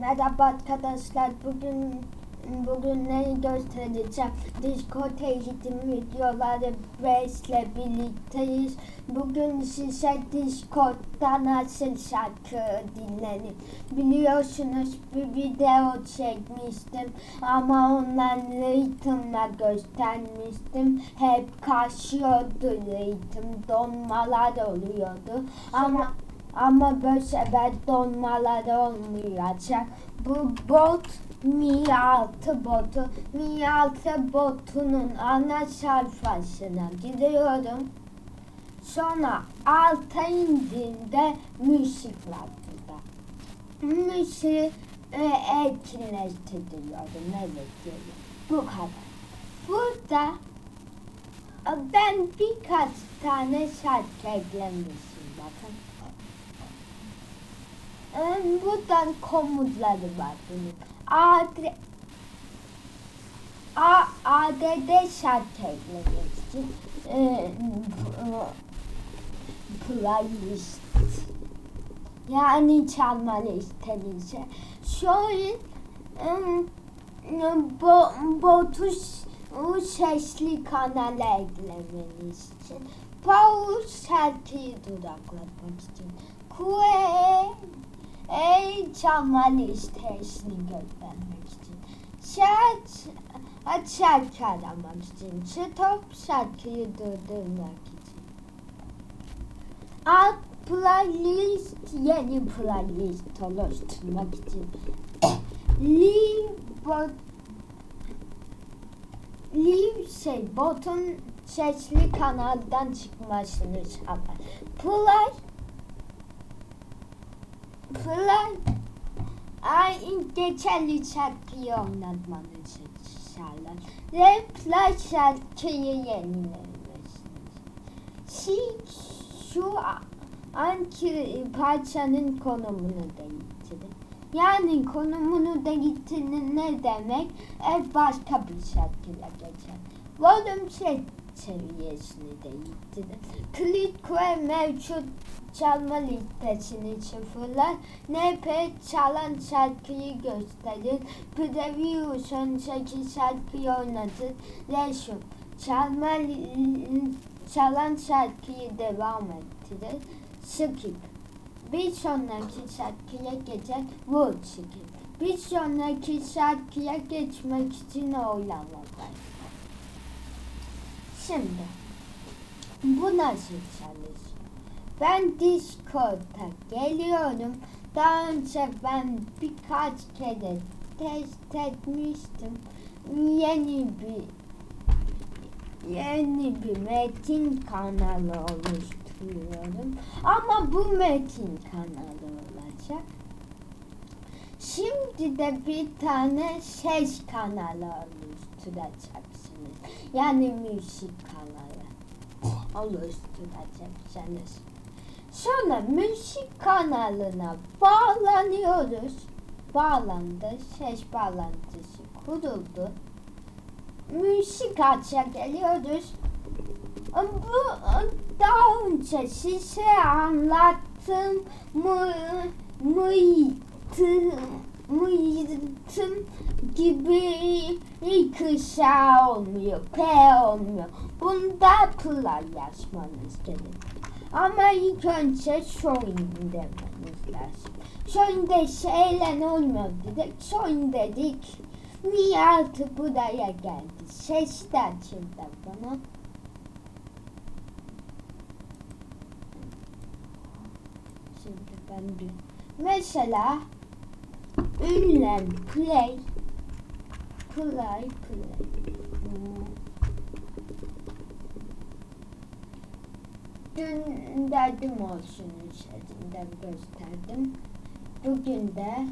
Merhaba arkadaşlar. Bugün bugün neyi göstereceğim? Discord eğitim videoları 5 ile birlikteyiz. Bugün size Discord'da nasıl şarkı dinlenir. Biliyorsunuz bir video çekmiştim ama ondan ritmla göstermiştim. Hep kaçıyordu ritim, donmalar oluyordu. Ama ama bu sefer donmalar olmayacak. Bu bot Mi 6 botu. Mi 6 botunun ana sayfasına gidiyorum. Sonra alta indiğimde müzik var burada. Müziği e, etkinleştiriyorum. Evet diyorum. Bu kadar. Burada e, ben birkaç tane şarkı eklemişim bakın. Ee, Buradan komutları var bunun. AD, A, ADD şarkı eklemek için e, playlist yani çalma listenize. Şöyle bo, botu sesli kanala eklemeniz için pause şarkıyı dudaklatmak için kue Ey çalma listesini göstermek için. Şarkı şarkı aramak için. Stop şarkıyı durdurmak için. Alt playlist yeni playlist oluşturmak için. Bot Leave şey botun sesli kanaldan çıkmasını sağlar. Play Play Ay geçerli şarkıyı oynatmanı sağlar. Ve play şarkıyı yenilemesiniz. Şu, şu anki parçanın konumunu değiştirin. Yani konumunu değiştirin ne demek? Ev başka bir şarkıyla geçer. Volume şey seviyesini değiştirin. Klik ve mevcut çalma listesini sıfırlar. NP çalan şarkıyı gösterir. Preview son 8 şarkıyı oynatır. Resume çalma çalan şarkıyı devam ettirir. Skip bir sonraki şarkıya geçer. Vur skip. Bir sonraki şarkıya geçmek için oylama başlar. Şimdi bu nasıl çalışıyor? Ben Discord'a geliyorum. Daha önce ben birkaç kere test etmiştim. Yeni bir yeni bir metin kanalı oluşturuyorum. Ama bu metin kanalı olacak. Şimdi de bir tane ses kanalı oluşturacaksınız. Yani müzik kanalı oluşturacaksınız. Sonra müzik kanalına bağlanıyoruz. Bağlandı. Ses bağlantısı kuruldu. Müzik açığa geliyoruz. Bu daha önce size anlattım mı mıytım mıytım gibi kısa olmuyor, P olmuyor. Bunda play yazmanız gerek. Ama ilk önce join demeniz lazım. Join de şeyle olmuyor dedik. Join dedik. Niye artık buraya geldi? Ses de açıldı bana. Ben bir mesela ünlem play play play. Dün derdim olsun üzerinden gösterdim. Bugün de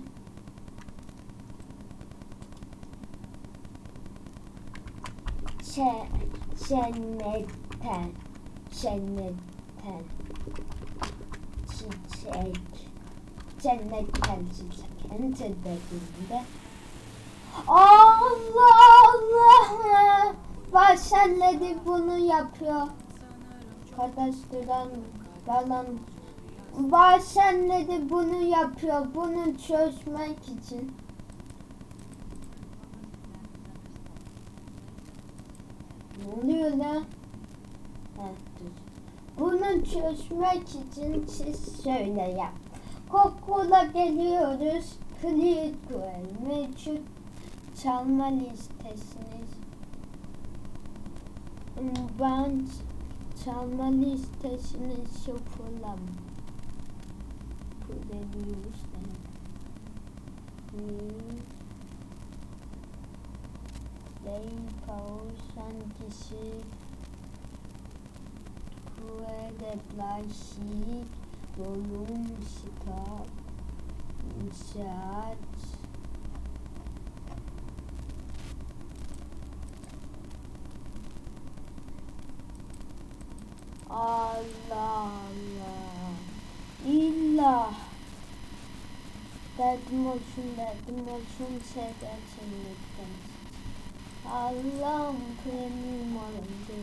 ce- cennetten cennetten çiçek cennetten çiçek enter dediğimde Allah Allah Başarıları bunu yapıyor Arkadaşlardan falan Bazenleri bunu yapıyor. Bunu çözmek için. Ne oluyor lan? Heh, dur. Bunu çözmek için siz şöyle yap. Kokula geliyoruz. Clear mevcut çalma listesiniz. Ben çalma listesini sıfırlam. Kullanıyoruz. Play pause kişi Create apply sheet Volume stop İnşaat Allah Allah. İlla. Derdim olsun, derdim olsun, seversin lütfen. Allah'ım premium alındı.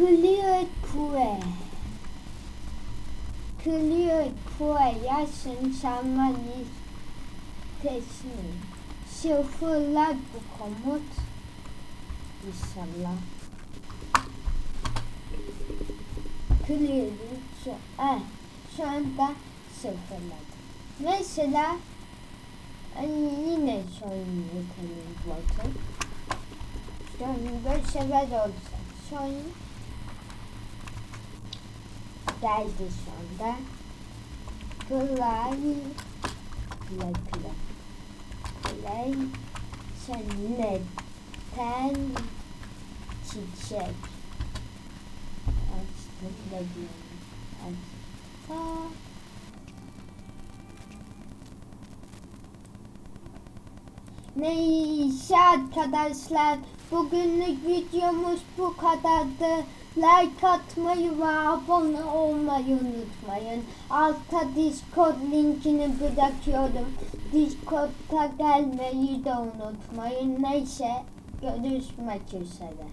Clear Kue. Clear Kue yaşın çalma listesini sıfırlar bu komut. İnşallah. Clear'i şu, eh, şu anda sıfırladım. Mesela ay, yine şöyle yapalım bakın. Şöyle böyle sefer olsa şöyle geldi şu anda. Play play play play cennetten çiçek açtım da diyorum. Aç. Aa. Neyse arkadaşlar bugünlük videomuz bu kadardı. Like atmayı ve abone olmayı unutmayın. Altta Discord linkini bırakıyorum. Discord'a gelmeyi de unutmayın. Neyse görüşmek üzere.